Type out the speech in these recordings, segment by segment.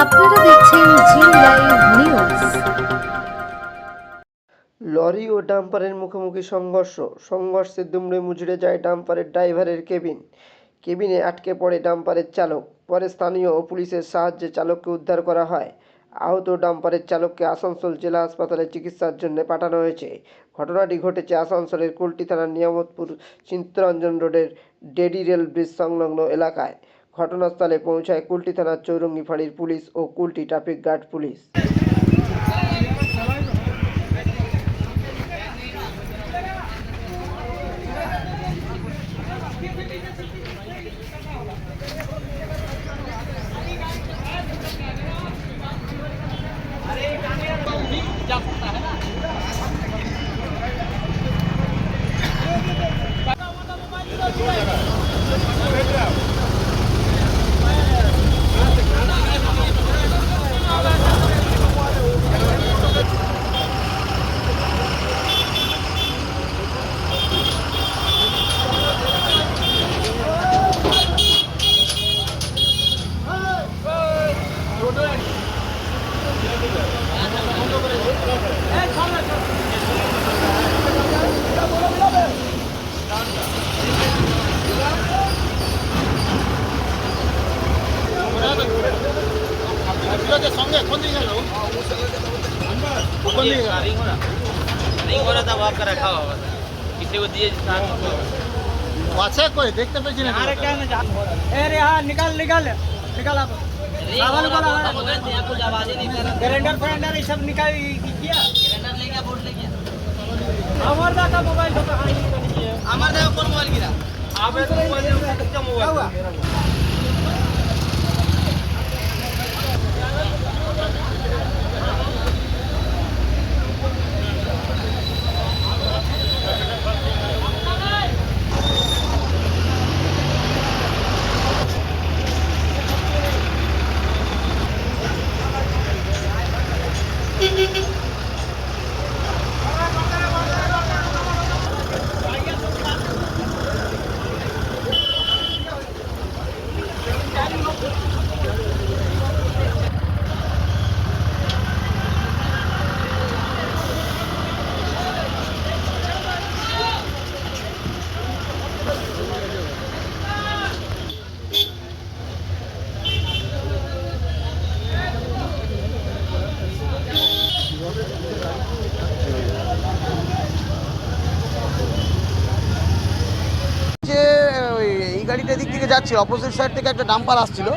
আপনারা দেখছেন Zee live news. Lorry ও ডাম্পারের মুখোমুখি সংঘর্ষ। সংঘর্ষে দুমড়ে মুচড়ে যায় ডাম্পারের ড্রাইভারের কেবিন। কেবিনে আটকে পড়ে ডাম্পারের চালক। পরে স্থানীয় ও পুলিশের সাহায্যে চালককে উদ্ধার করা হয়। আহত ডাম্পারের চালককে আসানসোল জেলা হাসপাতালে চিকিৎসার জন্য পাঠানো হয়েছে। ঘটনাটি ঘটেছে আসানসোলের কুলটি থানার নিয়ামতপুর চিত্তরঞ্জন রোডের ডেডি রেল ব্রিজ সংলগ্ন এলাকায়। ঘটনাস্থলে পৌঁছায় কুলটি থানার চৌরঙ্গি ফাঁড়ির পুলিশ ও Kulti traffic guard police. Ring हो रहा रिंग हो रहा था वो आपका रखा हुआ था किसी को दिए अच्छा कोई देखते पे जी अरे हाँ निकाल निकाल निकाल आप ग्रेंडर फ्रेंडर ये सब निकाल किया ग्रेंडर ले गया बोर्ड ले गया अमरदा का मोबाइल तो कहाँ अमरदा का कौन मोबाइल गिरा आप मोबाइल যে এই গাড়িটা দিক থেকে যাচ্ছিল অপোজিট সাইড থেকে একটা ডাম্পার আসছিল।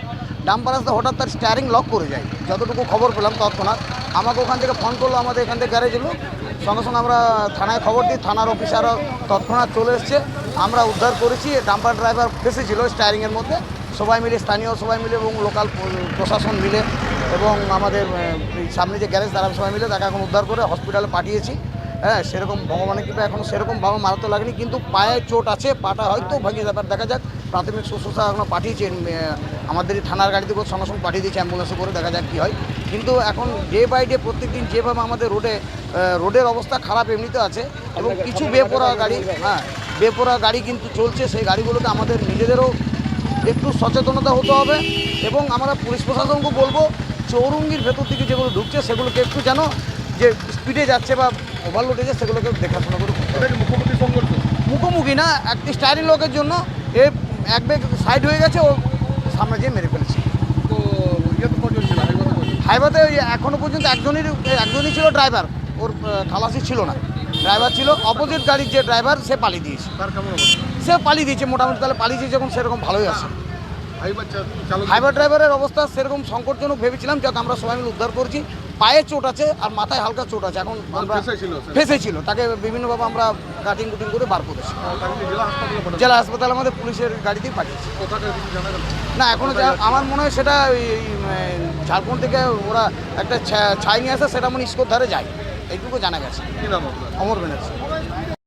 ডাম্পার আসতে হঠাৎ তার স্টারিং লক করে যায়। যতটুকু খবর পেলাম তৎক্ষণাৎ। আমাকে ওখান থেকে ফোন করল, আমাদের এখান থেকে গ্যারেজ এলো। সঙ্গে সঙ্গে আমরা থানায় খবর দিই, থানার অফিসারও তৎক্ষণাৎ চলে এসছে। আমরা উদ্ধার করেছি ডাম্পার ড্রাইভার ফেসেছিল স্টারিংয়ের মধ্যে। সবাই মিলে, স্থানীয় সবাই মিলে এবং লোকাল প্রশাসন মিলে এবং আমাদের সামনে যে গ্যারেজ তারা সবাই মিলে তাকে এখন উদ্ধার করে হসপিটালে পাঠিয়েছি। হ্যাঁ সেরকম ভগবানের কৃপা এখনও সেরকম ভাবে মারাতে লাগেনি, কিন্তু পায়ে চোট আছে, পাটা হয়তো ভাঙিয়ে ব্যাপার দেখা যাক, প্রাথমিক শুশ্রূষা এখনও পাঠিয়েছেন আমাদের থানার গাড়িতে করে সঙ্গে সঙ্গে পাঠিয়ে দিয়েছে, অ্যাম্বুলেন্সে করে দেখা যাক কী হয়। কিন্তু এখন ডে বাই ডে প্রত্যেকদিন যেভাবে আমাদের রোডে রোডের অবস্থা খারাপ এমনিতে আছে, এবং কিছু বেপরা গাড়ি হ্যাঁ বেপরা গাড়ি কিন্তু চলছে, সেই গাড়িগুলোকে আমাদের নিজেদেরও একটু সচেতনতা হতে হবে, এবং আমরা পুলিশ প্রশাসনকে বলব, চৌরঙ্গির ভেতর থেকে যেগুলো ঢুকছে, সেগুলোকে একটু যেন যে স্পিডে যাচ্ছে বা ওভারলোডে যাচ্ছে সেগুলোকে দেখাশোনা করে। মুখোমুখি সংঘর্ষ? মুখোমুখি না একটি স্টাইলি লোকের জন্য এ এক বেগ সাইড হয়ে গেছে ও সামনে যেয়ে মেরে ফেলেছে। তো ইয়ে হাইওয়েতে এখনও পর্যন্ত একজনই একজনই ছিল ড্রাইভার ওর খালাসি ছিল না। ড্রাইভার ছিল অপোজিট গাড়ির যে ড্রাইভার সে পালিয়ে দিয়েছে। সে পালিয়ে দিয়েছে মোটামুটি তাহলে পালিয়েছে যখন সেরকম ভালোই আছে। হাইওয়ে ড্রাইভারের অবস্থা সেরকম সংকটজনক ভেবেছিলাম যাক আমরা সবাই মিলে উদ্ধার করছি। পায়ে চোট আছে আর মাথায় হালকা চোট আছে। এখন আমরা ফেঁসে ছিল তাকে বিভিন্নভাবে আমরা কাটিং কুটিং করে বার করেছি। জেলা হাসপাতালে আমাদের পুলিশের গাড়িতেই পাঠিয়েছি। না এখনও আমার মনে হয় সেটা ওই ঝাড়খন্ড ঝাড়খণ্ড থেকে ওরা একটা ছাই নিয়ে আসে সেটা মনে ইস্কোর ধারে যায় এইটুকু জানা গেছে। অমর ব্যানার্জি।